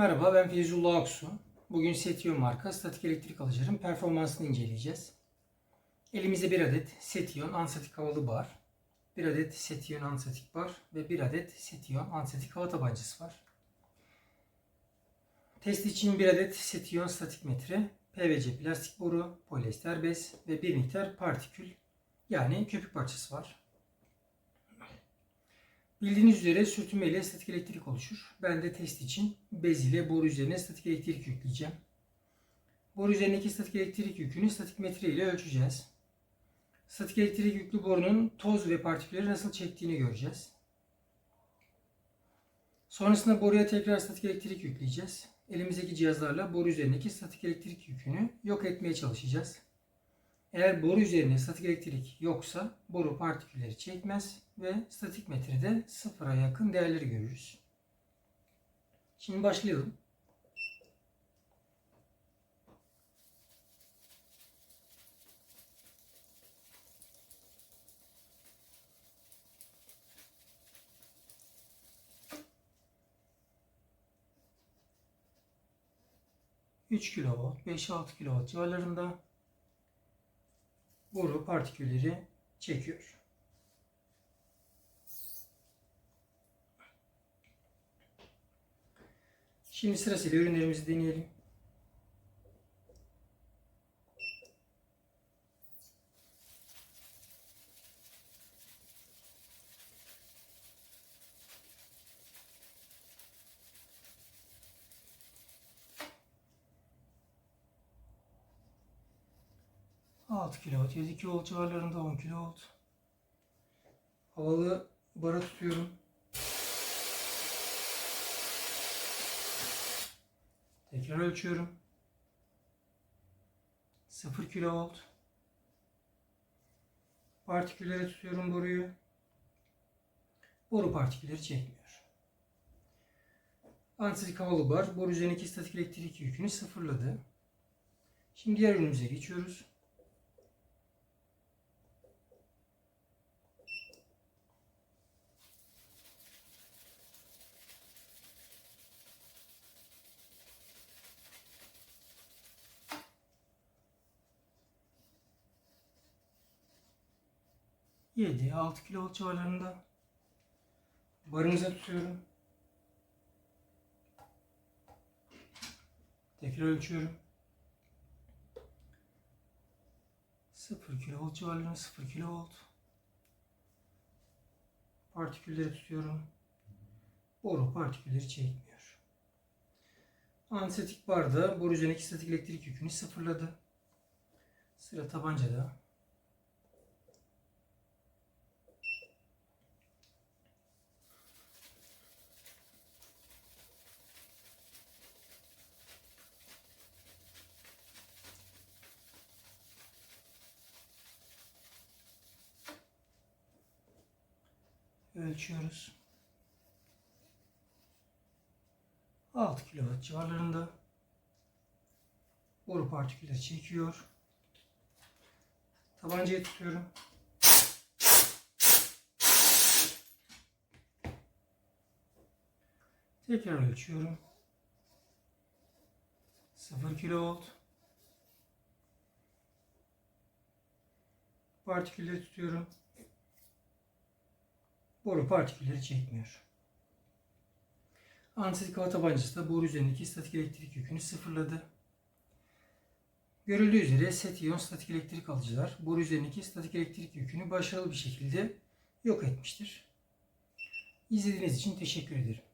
Merhaba ben Feyzullah Aksu. Bugün Setion marka statik elektrik alıcıların performansını inceleyeceğiz. Elimizde bir adet Setion anstatik havalı bar, bir adet Setion anstatik bar ve bir adet Setion anstatik hava tabancası var. Test için bir adet Setion statik metre, PVC plastik boru, polyester bez ve bir miktar partikül yani köpük parçası var. Bildiğiniz üzere sürtünme ile statik elektrik oluşur. Ben de test için bez ile boru üzerine statik elektrik yükleyeceğim. Boru üzerindeki statik elektrik yükünü statik metre ile ölçeceğiz. Statik elektrik yüklü borunun toz ve partikülleri nasıl çektiğini göreceğiz. Sonrasında boruya tekrar statik elektrik yükleyeceğiz. Elimizdeki cihazlarla boru üzerindeki statik elektrik yükünü yok etmeye çalışacağız. Eğer boru üzerinde statik elektrik yoksa boru partikülleri çekmez ve statik metrede sıfıra yakın değerleri görürüz. Şimdi başlayalım. ...3 kW, 5-6 kW civarlarında boru partikülleri çekiyor. Şimdi sırasıyla ürünlerimizi deneyelim. Altı kW, 7 kV civarlarında 10 kV. Havalı bara tutuyorum. Tekrar ölçüyorum. 0 kilovolt. Partikülleri tutuyorum boruyu. Boru partikülleri çekmiyor. Antistatik havalı bar boru üzerindeki statik elektrik yükünü sıfırladı. Şimdi diğer ürünümüze geçiyoruz. Yedi, 6 kilo civarlarında barımıza tutuyorum. Tekrar ölçüyorum. 0 kilovolt civarlarında 0 kilovolt. Partikülleri tutuyorum. Boru partikülleri çekmiyor. Anestetik barda boru üzerindeki statik elektrik yükünü sıfırladı. Sıra tabancada. Ölçüyoruz. 6 kW civarlarında boru partikülleri çekiyor. Tabancayı tutuyorum. Tekrar ölçüyorum. 0 kV partikülleri tutuyorum boru partikülleri çekmiyor. Antistatik hava tabancası da boru üzerindeki statik elektrik yükünü sıfırladı. Görüldüğü üzere set iyon statik elektrik alıcılar boru üzerindeki statik elektrik yükünü başarılı bir şekilde yok etmiştir. İzlediğiniz için teşekkür ederim.